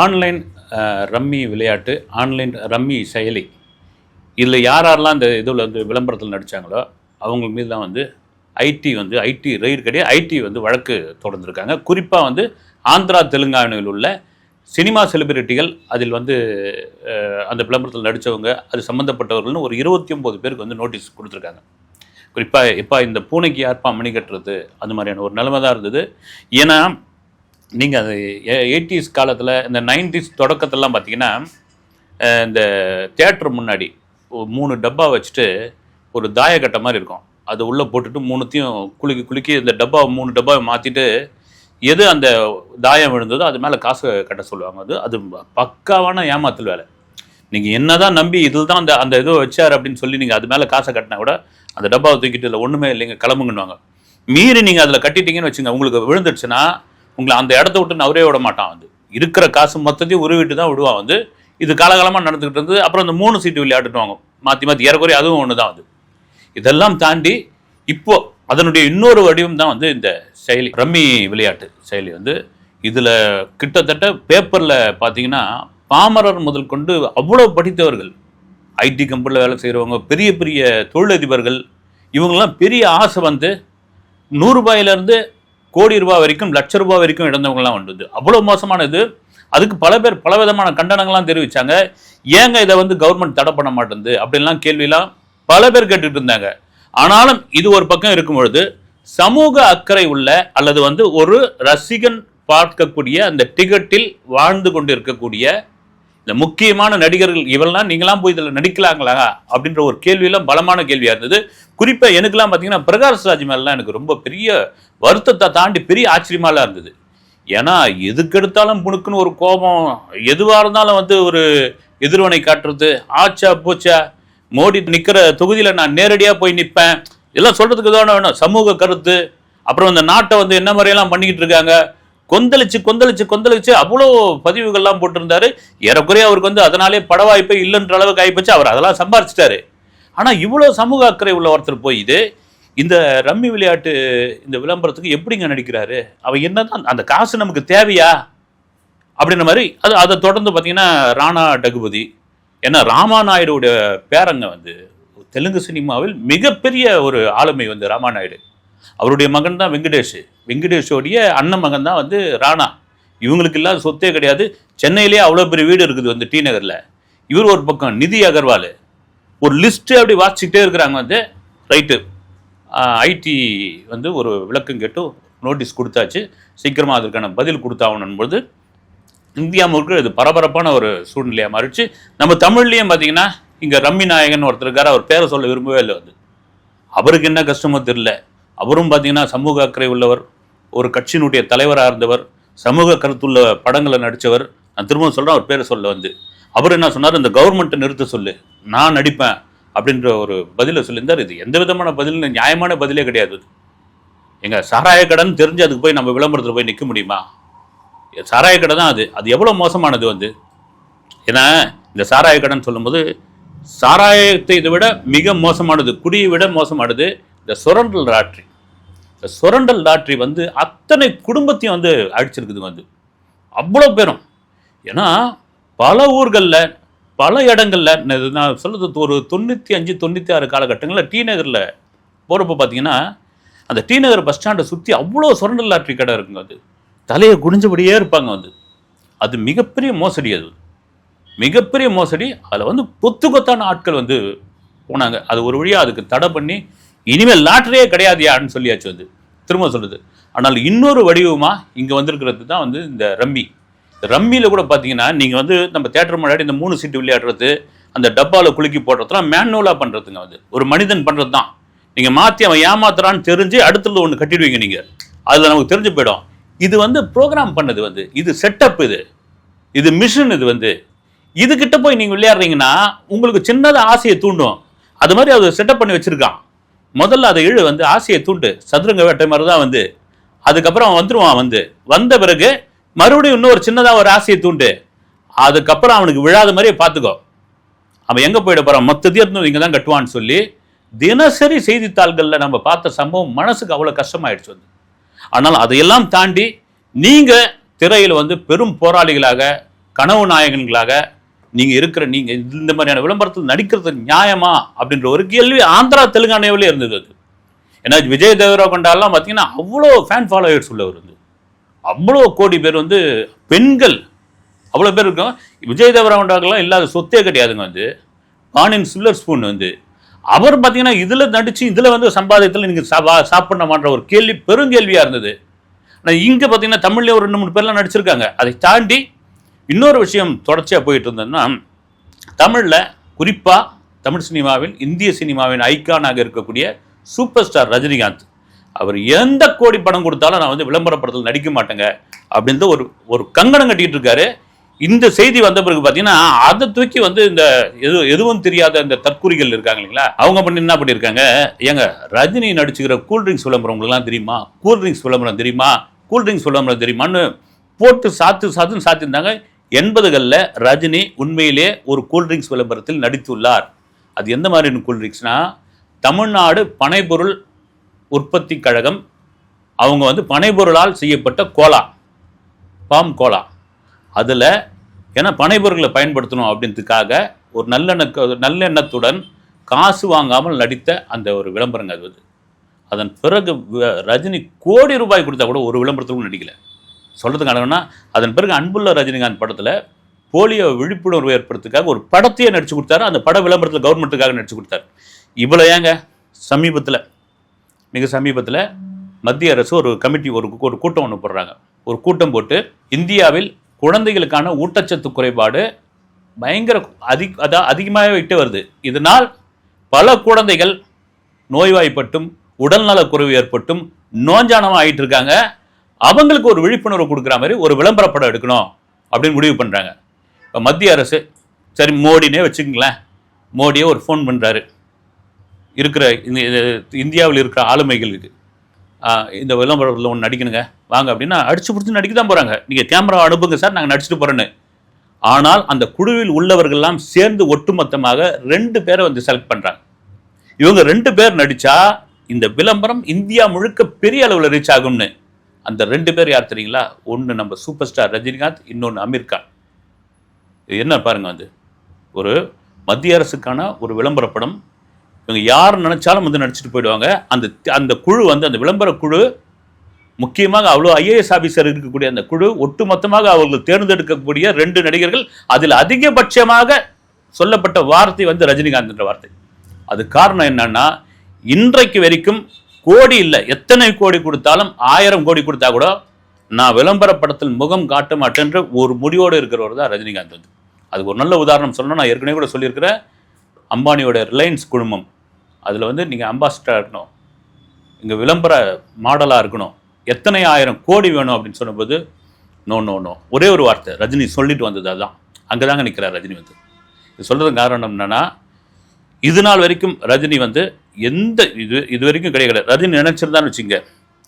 Online rummy விளையாட்டு online rummy செயலி. இதில் யார் யாரெல்லாம் இந்த இதில் வந்து விளம்பரத்தில் நடித்தாங்களோ அவங்க மீது தான் வந்து ஐடி வந்து ஐடி ரயிர் கிடையாது ஐடி வந்து வழக்கு தொடர்ந்துருக்காங்க. குறிப்பாக வந்து ஆந்திரா தெலுங்கானாவில் உள்ள சினிமா செலிபிரிட்டிகள் அதில் வந்து அந்த விளம்பரத்தில் நடித்தவங்க அது சம்மந்தப்பட்டவர்கள்னு ஒரு இருபத்தி ஒம்பது பேருக்கு வந்து நோட்டீஸ் கொடுத்துருக்காங்க. குறிப்பாக இப்போ இந்த பூனைக்கு யார்ப்பா மணி கட்டுறது அந்த மாதிரியான ஒரு நிலைமை தான் இருந்தது. ஏன்னா நீங்கள் அது எயிட்டிஸ் காலத்தில் இந்த நைன்டிஸ் தொடக்கத்திலலாம் பார்த்தீங்கன்னா இந்த தேட்டர் முன்னாடி ஒரு மூணு டப்பா வச்சுட்டு ஒரு தாயக்கட்டை மாதிரி இருக்கும். அது உள்ளே போட்டுட்டு மூணுத்தையும் குலுக்கி குலுக்கி இந்த டப்பா மூணு டப்பாவை மாற்றிட்டு எது அந்த தாயம் விழுந்ததோ அது மேலே காசு கட்ட சொல்லுவாங்க. அது அது பக்காவான ஏமாத்தல் வேலை. நீங்கள் என்ன தான் நம்பி இதில் தான் அந்த அந்த இதோ வச்சார் அப்படின்னு சொல்லி நீங்கள் அது மேலே காசை கட்டினா கூட அந்த டப்பாவை தூக்கிட்டு இல்லை ஒன்றுமே இல்லைங்க கிளம்புங்கன்னுவாங்க. மீறி நீங்கள் அதில் கட்டிட்டீங்கன்னு வச்சுங்க உங்களுக்கு விழுந்துடுச்சுன்னா உங்களை அந்த இடத்த விட்டு அவரே விட மாட்டான் வந்து. இருக்கிற காசு மொத்தத்தையும் உருவிட்டு தான் விடுவான் வந்து. இது காலகாலமாக நடந்துக்கிட்டு இருந்தது. அப்புறம் இந்த மூணு சீட்டு விளையாட்டுவாங்க மாற்றி மாற்றி ஏறக்குறைய அதுவும் ஒன்று தான் வந்து இதெல்லாம் தாண்டி இப்போ அதனுடைய இன்னொரு வடிவம் தான் வந்து இந்த செயலி ரம்மி விளையாட்டு செயலி வந்து. இதில் கிட்டத்தட்ட பேப்பரில் பார்த்தீங்கன்னா பாமரர் முதல் கொண்டு அவ்வளோ படித்தவர்கள் ஐடி கம்பெனியில் வேலை செய்கிறவங்க பெரிய பெரிய தொழிலதிபர்கள் இவங்கெல்லாம் பெரிய ஆசை வந்து நூறுரூபாயிலேருந்து கோடி ரூபாய் வரைக்கும் லட்ச ரூபாய் வரைக்கும் இழந்தவங்கலாம் வந்தது. அவ்வளோ மோசமானது. அதுக்கு பல பேர் பல விதமான கண்டனங்கள்லாம் தெரிவித்தாங்க ஏங்க இதை வந்து கவர்மெண்ட் தடை பண்ண மாட்டேங்குது? அப்படின்லாம் கேள்விலாம் பல பேர் கேட்டுட்டு இருந்தாங்க. ஆனாலும் இது ஒரு பக்கம் இருக்கும் பொழுது சமூக அக்கறை உள்ள அல்லது வந்து ஒரு ரசிகன் பார்க்கக்கூடிய அந்த டிக்கெட்டில் வாழ்ந்து கொண்டு இருக்கக்கூடிய இந்த முக்கியமான நடிகர்கள் இவெல்லாம் நீங்களாம் போய் இதில் நடிக்கலாங்களா அப்படின்ற ஒரு கேள்வியெல்லாம் பலமான கேள்வியாக இருந்தது. குறிப்பாக எனக்குலாம் பார்த்தீங்கன்னா பிரகாஷ் ராஜ் மேலாம் எனக்கு ரொம்ப பெரிய வருத்தத்தை தாண்டி பெரிய ஆச்சரியமாலாம் இருந்தது. ஏன்னா எதுக்கெடுத்தாலும் புணுக்குன்னு ஒரு கோபம் எதுவாக இருந்தாலும் வந்து ஒரு எதிர்வனை காட்டுறது ஆச்சா போச்சா மோடி நிற்கிற தொகுதியில் நான் நேரடியாக போய் நிற்பேன் இதெல்லாம் சொல்கிறதுக்கு தானே வேணும்? சமூக கருத்து அப்புறம் இந்த நாட்டை வந்து என்ன மாதிரியெல்லாம் பண்ணிக்கிட்டு இருக்காங்க? கொந்தளிச்சு கொந்தளிச்சு கொந்தளிச்சு அவ்வளோ பதிவுகள்லாம் போட்டிருந்தாரு. ஏறக்குறைய அவருக்கு வந்து அதனாலே பட வாய்ப்பே இல்லைன்ற அளவுக்கு ஆகிப்போச்சு அவர் அதெல்லாம் சம்பாரிச்சிட்டாரு. ஆனால் இவ்வளோ சமூக அக்கறை உள்ள ஒருத்தர் போய் இது இந்த ரம்மி விளையாட்டு இந்த விளம்பரத்துக்கு எப்படிங்க நடிக்கிறாரு? அவன் என்னதான் அந்த காசு நமக்கு தேவையா? அப்படின்ற மாதிரி அது அதை தொடர்ந்து பார்த்தீங்கன்னா ராணா டகுபதி ஏன்னா ராமாநாயுடுடைய பேரங்க வந்து தெலுங்கு சினிமாவில் மிகப்பெரிய ஒரு ஆளுமை வந்து ராமாநாயுடு அவருடைய மகன் தான் வெங்கடேஷ். வெங்கடேஷோடைய அண்ணன் மகன் தான் வந்து ராணா. இவங்களுக்கு இல்லாத சொத்தே கிடையாது. சென்னையிலேயே அவ்வளோ பெரிய வீடு இருக்குது வந்து டி நகரில். இவர் ஒரு பக்கம் நிதி அகர்வால். ஒரு லிஸ்ட்டு அப்படி வாசிச்சுக்கிட்டே இருக்கிறாங்க வந்து ரைட்டு. ஐடி வந்து ஒரு விளக்கம் கேட்டு நோட்டீஸ் கொடுத்தாச்சு. சீக்கிரமாக அதற்கான பதில் கொடுத்தாகணும்போது இந்தியா முழுக்க இது பரபரப்பான ஒரு சூழ்நிலையாக மாறிச்சு நம்ம தமிழ்லேயும் பார்த்தீங்கன்னா இங்கே ரம்மி நாயகன் ஒருத்தர் இருக்காரு. அவர் பேரை சொல்ல விரும்பவே இல்லை வந்து. அவருக்கு என்ன கஷ்டமோ தெரில அவரும் பார்த்தீங்கன்னா சமூக அக்கறை உள்ளவர் ஒரு கட்சியினுடைய தலைவராக இருந்தவர் சமூக கருத்துள்ள படங்களை நடித்தவர் நான் திரும்ப சொல்கிறேன் அவர் பேரை சொல்ல வந்து. அவர் என்ன சொன்னார்? இந்த கவர்மெண்ட்டை நிறுத்த சொல்லு. நான் நடிப்பேன் அப்படின்ற ஒரு பதிலை சொல்லியிருந்தார். இது எந்த விதமான பதில் நியாயமான பதிலே கிடையாது. எங்கள் சாராய கடன் தெரிஞ்சு அதுக்கு போய் நம்ம விளம்பரத்தில் போய் நிற்க முடியுமா? சாராய கடை தான் அது. அது எவ்வளோ மோசமானது வந்து? ஏன்னா இந்த சாராய கடன் சொல்லும்போது சாராயத்தை இதை விட மிக மோசமானது குடியை விட மோசமானது இந்த சுரண்டல் லாட்ரி இந்த சுரண்டல் லாட்ரி வந்து அத்தனை குடும்பத்தையும் வந்து அடிச்சிருக்குது வந்து. அவ்வளோ பேரும். ஏன்னா பல ஊர்களில் பல இடங்களில் நான் சொல்கிறது ஒரு தொண்ணூற்றி அஞ்சு தொண்ணூற்றி ஆறு காலகட்டங்களில் டி நகரில் போகிறப்ப பார்த்தீங்கன்னா அந்த டி நகர் பஸ் ஸ்டாண்டை சுற்றி அவ்வளோ சுரண்டல் லாட்ரி கடை இருக்குங்க அது தலையை குனிஞ்சபடியே இருப்பாங்க வந்து. அது மிகப்பெரிய மோசடி அது. மிகப்பெரிய மோசடி. அதில் வந்து கொத்து கொத்தான ஆட்கள் வந்து போனாங்க. அது ஒரு வழியாக அதுக்கு தடை பண்ணி இனிமேல் லாட்டரியே கிடையாதுயான்னு சொல்லியாச்சு வந்து. திரும்ப சொல்லுது ஆனால் இன்னொரு வடிவமாக இங்கே வந்திருக்கிறது தான் வந்து இந்த ரம்மி. ரம்மியில் கூட பார்த்தீங்கன்னா நீங்கள் வந்து நம்ம தேட்டர் முன்னாடி இந்த மூணு சீட்டு விளையாடுறது அந்த டப்பாவில் குலுக்கி போடுறதுலாம் மேனுவலாக பண்ணுறதுங்க வந்து ஒரு மனிதன் பண்ணுறது தான் நீங்கள் மாற்றி அவன் ஏமாத்துறான்னு தெரிஞ்சு அடுத்தது ஒன்று கட்டிடுவீங்க நீங்கள் அதில் நமக்கு தெரிஞ்சு போயிடும். இது வந்து ப்ரோக்ராம் பண்ணது வந்து. இது செட்டப் இது. இது மிஷின் இது வந்து. இதுக்கிட்ட போய் நீங்கள் விளையாடுறீங்கன்னா உங்களுக்கு சின்னதாக ஆசையை தூண்டும். அது மாதிரி அதை செட்டப் பண்ணி வச்சுருக்கான். முதல்ல அதை இழு வந்து ஆசையை தூண்டு. சதுரங்க வேட்டை மாதிரி தான் வந்து. அதுக்கப்புறம் அவன் வந்துருவான் வந்து. வந்த பிறகு மறுபடியும் இன்னொரு சின்னதாக ஒரு ஆசையை தூண்டு. அதுக்கப்புறம் அவனுக்கு விழாத மாதிரியே பார்த்துக்கோ. அவன் எங்கே போயிட போகிறான் மொத்தத்தையும் இருந்து இங்கே தான் கட்டுவான்னு சொல்லி தினசரி செய்தித்தாள்களில் நம்ம பார்த்த சம்பவம் மனசுக்கு அவ்வளோ கஷ்டமாயிடுச்சு வந்து. ஆனால் அதையெல்லாம் தாண்டி நீங்கள் திரையில் வந்து பெரும் போராளிகளாக கனவு நாயகன்களாக நீங்கள் இருக்கிற நீங்கள் இந்த மாதிரியான விளம்பரத்தில் நடிக்கிறது நியாயமா அப்படின்ற ஒரு கேள்வி ஆந்திரா தெலுங்கானாவிலே இருந்தது அது. ஏன்னா விஜய் தேவரா கொண்டாலாம் பார்த்தீங்கன்னா அவ்வளோ ஃபேன் ஃபாலோவர்ஸ் உள்ளவர் வந்து. அவ்வளோ கோடி பேர் வந்து பெண்கள். அவ்வளோ பேர் இருக்கும் விஜய் தேவரகொண்டாக்கெல்லாம் இல்லாத சொத்தே கிடையாதுங்க வந்து. பானின் சில்லர் ஸ்பூன் வந்து. அவர் பார்த்தீங்கன்னா இதில் நடித்து இதில் வந்து சம்பாதியத்தில் நீங்கள் சாப்பிடணுமான்ற ஒரு கேள்வி பெருங்கேள்வியாக இருந்தது. ஆனால் இங்கே பார்த்தீங்கன்னா தமிழ்லேயே ஒரு ரெண்டு மூணு பேர்லாம் நடிச்சிருக்காங்க. அதை தாண்டி இன்னொரு விஷயம் தொடர்ச்சியாக போயிட்டு இருந்ததுன்னா தமிழில் குறிப்பாக தமிழ் சினிமாவில் இந்திய சினிமாவின் ஐக்கானாக இருக்கக்கூடிய சூப்பர் ஸ்டார் ரஜினிகாந்த். அவர் எந்த கோடி படம் கொடுத்தாலும் நான் வந்து விளம்பரப்படத்தில் நடிக்க மாட்டேங்க அப்படின்னு ஒரு ஒரு கங்கணம் கட்டிகிட்டு இருக்காரு. இந்த செய்தி வந்த பிறகு பார்த்தீங்கன்னா அதை தூக்கி வந்து இந்த எது எதுவும் தெரியாத இந்த தற்குறிகள் இருக்காங்க இல்லைங்களா? அவங்க பண்ணி என்ன பண்ணியிருக்காங்க ஏங்க ரஜினி நடிச்சுக்கிற கூல்ட்ரிங்க்ஸ் விளம்பரம் உங்களுக்குலாம் தெரியுமா? கூல்ட்ரிங்க்ஸ் விளம்பரம் தெரியுமா? கூல்ட்ரிங்க்ஸ் விளம்பரம் தெரியுமான்னு போட்டு சாத்து சாத்துன்னு சாத்தியிருந்தாங்க எண்பதுகளில் ரஜினி உண்மையிலே ஒரு கூல்ட்ரிங்க்ஸ் விளம்பரத்தில் நடித்துள்ளார். அது எந்த மாதிரியான கூல்ட்ரிங்க்ஸ்னால் தமிழ்நாடு பனைப்பொருள் உற்பத்தி கழகம் அவங்க வந்து பனைப்பொருளால் செய்யப்பட்ட கோலா பாம் கோலா. அதில் ஏன்னா பனைப்பொருட்களை பயன்படுத்தணும் அப்படின்றதுக்காக ஒரு நல்லெண்ண நல்லெண்ணத்துடன் காசு வாங்காமல் நடித்த அந்த ஒரு விளம்பரங்க அது. அதன் பிறகு ரஜினி கோடி ரூபாய் கொடுத்தா கூட ஒரு விளம்பரத்துக்கும் நடிக்கலை. சொல்கிறதுக்கு காரணம்னா அதன் பிறகு அன்புள்ள ரஜினிகாந்த் படத்தில் போலியோ விழிப்புணர்வு ஏற்படுறதுக்காக ஒரு படத்தையே நடிச்சு கொடுத்தாரு. அந்த பட விளம்பரத்தில் கவர்மெண்ட்டுக்காக நடிச்சு கொடுத்தாரு. இவ்வளோ ஏங்க? சமீபத்தில் மிக சமீபத்தில் மத்திய அரசு ஒரு கமிட்டி ஒரு ஒரு கூட்டம் ஒன்று போடுறாங்க. ஒரு கூட்டம் போட்டு இந்தியாவில் குழந்தைகளுக்கான ஊட்டச்சத்து குறைபாடு பயங்கர அதி அதான் அதிகமாகிட்டே வருது. இதனால் பல குழந்தைகள் நோய்வாய்ப்பட்டும் உடல்நலக் குறைவு ஏற்பட்டும் நோஞ்சானமாக ஆகிட்டு இருக்காங்க. அவங்களுக்கு ஒரு விழிப்புணர்வு கொடுக்குற மாதிரி ஒரு விளம்பர படம் எடுக்கணும் அப்படின்னு முடிவு பண்ணுறாங்க இப்போ மத்திய அரசு சரி மோடினே வச்சுக்கங்களேன். மோடியே ஒரு ஃபோன் பண்ணுறாரு இருக்கிற இந்த இந்தியாவில் இருக்கிற ஆளுமைகளுக்கு. இந்த விளம்பரத்தில் ஒன்று நடிக்கணுங்க. வாங்க அப்படின்னா அடிச்சு பிடிச்சி நடிக்க தான் போகிறாங்க நீங்கள் கேமரா அனுப்புங்க சார் நாங்கள் நடிச்சுட்டு போகிறோன்னு ஆனால் அந்த குழுவில் உள்ளவர்கள்லாம் சேர்ந்து ஒட்டுமொத்தமாக ரெண்டு பேரை வந்து செலக்ட் பண்ணுறாங்க இவங்க ரெண்டு பேர் நடித்தா இந்த விளம்பரம் இந்தியா முழுக்க பெரிய அளவில் ரீச் ஆகும்னு. அந்த ரெண்டு பேர் யார் தெரியுங்களா? ஒன்று நம்ம சூப்பர் ஸ்டார் ரஜினிகாந்த் இன்னொன்று அமீர் கான். இது என்ன பாருங்க வந்து ஒரு மத்திய அரசுக்கான ஒரு விளம்பர படம். இவங்க யார் நினச்சாலும் வந்து நடிச்சுட்டு போயிடுவாங்க. அந்த அந்த குழு வந்து அந்த விளம்பர குழு முக்கியமாக அவ்வளோ ஐஏஎஸ் ஆஃபீஸர் இருக்கக்கூடிய அந்த குழு ஒட்டுமொத்தமாக அவர்கள் தேர்ந்தெடுக்கக்கூடிய ரெண்டு நடிகர்கள் அதில் அதிகபட்சமாக சொல்லப்பட்ட வார்த்தை வந்து ரஜினிகாந்த் என்ற வார்த்தை. அது காரணம் என்னன்னா இன்றைக்கு வரைக்கும் கோடி இல்லை. எத்தனை கோடி கொடுத்தாலும் ஆயிரம் கோடி கொடுத்தா கூட நான் விளம்பர படத்தில் முகம் காட்ட மாட்டேன்ற ஒரு முடிவோடு இருக்கிறவர் தான் ரஜினிகாந்த் வந்து. அதுக்கு ஒரு நல்ல உதாரணம் சொல்லணும் நான் ஏற்கனவே கூட சொல்லியிருக்கிறேன் அம்பானியோட ரிலையன்ஸ் குழுமம். அதில் வந்து நீங்கள் அம்பாசிடராக இருக்கணும். இங்கே விளம்பர மாடலாக இருக்கணும். எத்தனை ஆயிரம் கோடி வேணும் அப்படின்னு சொன்னபோது நோ நோ நோ. ஒரே ஒரு வார்த்தை ரஜினி சொல்லிட்டு வந்தது அதுதான் அங்கே தாங்க நிற்கிறார் ரஜினி வந்து. இது சொல்கிறது காரணம் என்னென்னா இது நாள் வரைக்கும் ரஜினி வந்து எந்த இது இது வரைக்கும் கிடையாது அதாவது நினச்சிருந்தான்னு வச்சுங்க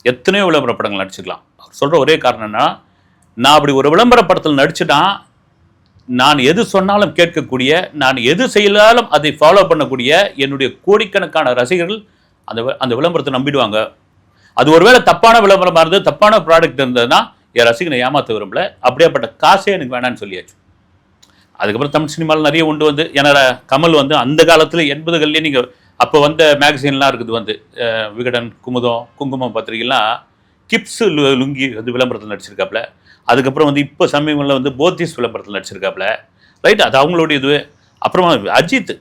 எத்தனையோ விளம்பர படங்கள் நடிச்சுக்கலாம் அவர் சொல்கிற ஒரே காரணம் என்னன்னா நான் அப்படி ஒரு விளம்பர படத்தில் நடிச்சுட்டா நான் எது சொன்னாலும் கேட்கக்கூடிய நான் எது செய்யலாலும் அதை ஃபாலோ பண்ணக்கூடிய என்னுடைய கோடிக்கணக்கான ரசிகர்கள் அந்த அந்த விளம்பரத்தை நம்பிடுவாங்க. அது ஒருவேளை தப்பான விளம்பரமாக இருந்தது தப்பான ப்ராடக்ட் இருந்ததுன்னா என் ரசிகனை ஏமாற்ற விரும்பல. அப்படியேப்பட்ட காசே எனக்கு வேணான்னு சொல்லியாச்சு. அதுக்கப்புறம் தமிழ் சினிமாவில் நிறைய உண்டு வந்து. என்னோட கமல் வந்து அந்த காலத்தில் எண்பதுகள்லேயே நீங்கள் அப்போ வந்த மேகசின்லாம் இருக்குது வந்து விகடன் குமுதம் குங்குமம் பத்திரிகைலாம் கிப்ஸ் லு- லுங்கி வந்து விளம்பரத்தில் நடிச்சிருக்காப்புல அதுக்கப்புறம் வந்து இப்போ சமீபங்களில் வந்து போத்திஸ் விளம்பரத்தில் நடிச்சிருக்காப்புல ரைட்? அது அவங்களுடைய இது. அப்புறமா அஜித்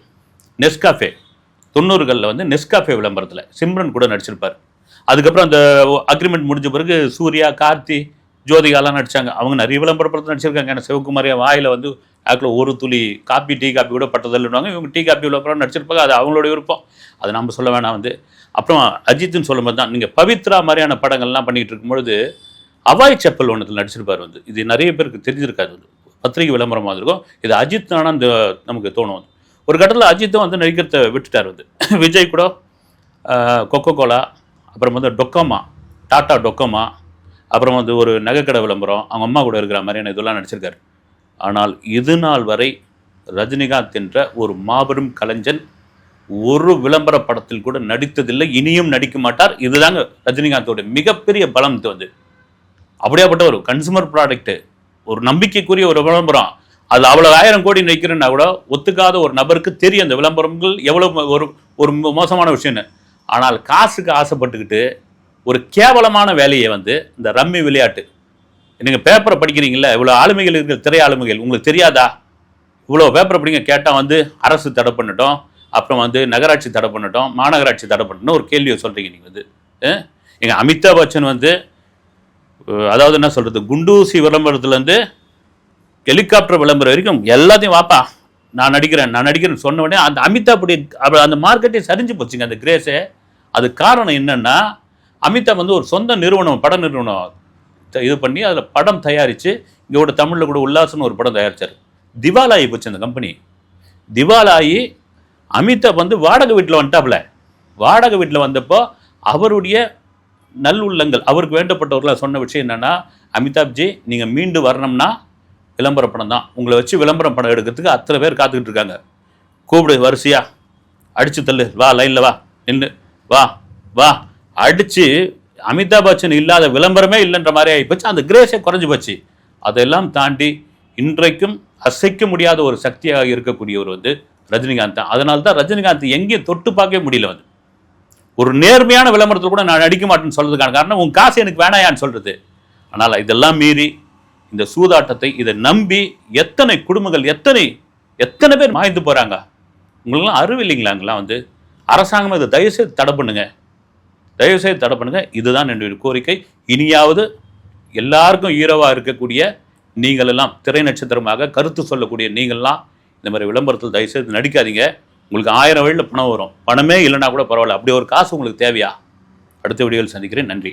நெஸ்காஃபே. தொண்ணூறுகளில் வந்து நெஸ்காஃபே விளம்பரத்தில் சிம்ரன் கூட நடிச்சிருப்பார். அதுக்கப்புறம் அந்த அக்ரிமெண்ட் முடிஞ்ச பிறகு சூர்யா கார்த்தி ஜோதிகாலாம் நடிச்சாங்க. அவங்க நிறைய விளம்பர நடிச்சிருக்காங்க. ஏன்னா சிவகுமாரியா வாயில் வந்து ஆக்கில் ஒரு துளி காப்பி டீ காப்பி கூட பட்டதில்லைன்னுவாங்க. இவங்க டீ காப்பி படம் நடிச்சிருப்பாங்க. அது அவங்களோட விருப்பம். அதை நம்ம சொல்ல வேணாம் வந்து. அப்புறம் அஜித்னு சொல்லும்போது தான் நீங்கள் பவித்ரா மாதிரியான படங்கள்லாம் பண்ணிகிட்டு இருக்கும்பொழுது அவாய் செப்பல் ஒன்றத்தில் நடிச்சிருப்பார் வந்து. இது நிறைய பேருக்கு தெரிஞ்சிருக்காது வந்து. பத்திரிகை விளம்பரமாக இருக்கும். இது அஜித் தானே அந்த நமக்கு தோணும் வந்து. ஒரு கட்டத்தில் அஜித்தும் வந்து நடிக்கிறத விட்டுட்டார் வந்து. விஜய் கூட கொக்கோ கோலா அப்புறம் வந்து டொக்கோமா டாட்டா டொக்கோமா அப்புறம் வந்து ஒரு நகைக்கடை விளம்பரம் அவங்க அம்மா கூட இருக்கிற மாதிரியான இதெல்லாம் நடிச்சிருக்காரு. ஆனால் இது நாள் வரை ரஜினிகாந்த் என்ற ஒரு மாபெரும் கலைஞன் ஒரு விளம்பர படத்தில் கூட நடித்ததில்லை இனியும் நடிக்க மாட்டார். இதுதாங்க ரஜினிகாந்தோட மிகப்பெரிய பலம் தோது வந்து அப்படியாப்பட்ட ஒரு கன்சூமர் ப்ராடக்ட்டு ஒரு நம்பிக்கைக்குரிய ஒரு விளம்பரம். அது அவ்வளோ ஆயிரம் கோடி நிற்கிறேன்னா கூட ஒத்துக்காத ஒரு நபருக்கு தெரியும் அந்த விளம்பரங்கள் எவ்வளோ ஒரு ஒரு மோசமான விஷயம்னு. ஆனால் காசுக்கு ஆசைப்பட்டுக்கிட்டு ஒரு கேவலமான வேலையை வந்து இந்த ரம்மி விளையாட்டு நீங்கள் பேப்பரை படிக்கிறீங்களா இவ்வளோ ஆளுமைகள் இருக்கிற திரை ஆளுமைகள் உங்களுக்கு தெரியாதா? இவ்வளோ பேப்பரை படிங்க கேட்டால் வந்து அரசு தடை பண்ணட்டும் அப்புறம் வந்து நகராட்சி தடை பண்ணட்டும் மாநகராட்சி தடை பண்ணட்டும் ஒரு கேள்வியை சொல்கிறீங்க நீங்கள் வந்து. எங்கள் அமிதாப் பச்சன் வந்து அதாவது என்ன சொல்கிறது குண்டூசி விளம்பரத்துலேருந்து ஹெலிகாப்டர் விளம்பரம் வரைக்கும் எல்லாத்தையும் வாப்பா. நான் நடிக்கிறேன் நான் நடிக்கிறேன்னு சொன்ன உடனே அந்த அமிதாப் படி அந்த மார்க்கெட்டே சரிஞ்சு போச்சுங்க அந்த கிரேஸே. அது காரணம் என்னன்னா அமிதாப் வந்து ஒரு சொந்த நிறுவனம் பட நிறுவனம். இது பண்ணி அதில் படம் தயாரித்து இங்கே கூட தமிழில் கூட உல்லாசம்னு ஒரு படம் தயாரித்தார் திவாலாயி போச்சு அந்த கம்பெனி. திவாலாயி அமிதாப் வந்து வாடகை வீட்டில் வந்துட்டாப்புல வாடகை வீட்டில் வந்தப்போ அவருடைய நல்லுள்ளங்கள் அவருக்கு வேண்டப்பட்டவர்களாக சொன்ன விஷயம் என்னென்னா அமிதாப்ஜி நீங்கள் மீண்டு வரணும்னா விளம்பர படம் தான். உங்களை வச்சு விளம்பரம் படம் எடுக்கிறதுக்கு அத்தனை பேர் காத்துக்கிட்டு இருக்காங்க. கூப்பிடு வரிசையா. அடிச்சு தள்ளு. வா லைனில் வா. நின்று வா வா. அடித்து அமிதாப் பச்சன் இல்லாத விளம்பரமே இல்லைன்ற மாதிரி ஆகிப்போச்சு அந்த கிரேஸே குறைஞ்சி போச்சு. அதெல்லாம் தாண்டி இன்றைக்கும் அசைக்க முடியாத ஒரு சக்தியாக இருக்கக்கூடியவர் வந்து ரஜினிகாந்த் தான். அதனால தான் ரஜினிகாந்த் எங்கேயும் தொட்டு பார்க்கவே முடியல வந்து. ஒரு நேர்மையான விளம்பரத்தில் கூட நான் நடிக்க மாட்டேன்னு சொல்கிறதுக்கான காரணம் உன் காசு எனக்கு வேணாயான்னு சொல்கிறது ஆனால் இதெல்லாம் மீறி இந்த சூதாட்டத்தை இதை நம்பி எத்தனை குடும்பங்கள் எத்தனை எத்தனை பேர் மாய்ந்து போகிறாங்க உங்களுக்குலாம் அறிவில்லைங்களாங்களாம் வந்து? அரசாங்கம் இதை தயவுசெய்து தடை பண்ணுங்கள் தயவுசெய்து தடை பண்ணுங்க. இதுதான் என்னுடைய கோரிக்கை. இனியாவது எல்லாருக்கும் ஈரோவாக இருக்கக்கூடிய நீங்கள் எல்லாம் திரை நட்சத்திரமாக கருத்து சொல்லக்கூடிய நீங்கள்லாம் இந்த மாதிரி விளம்பரத்தில் தயவுசெய்து நடிக்காதீங்க. உங்களுக்கு ஆயிரம் வழியில் பணம் வரும். பணமே இல்லைன்னா கூட பரவாயில்ல. அப்படி ஒரு காசு உங்களுக்கு தேவையா? அடுத்த வீடியோவில் சந்திக்கிறேன். நன்றி.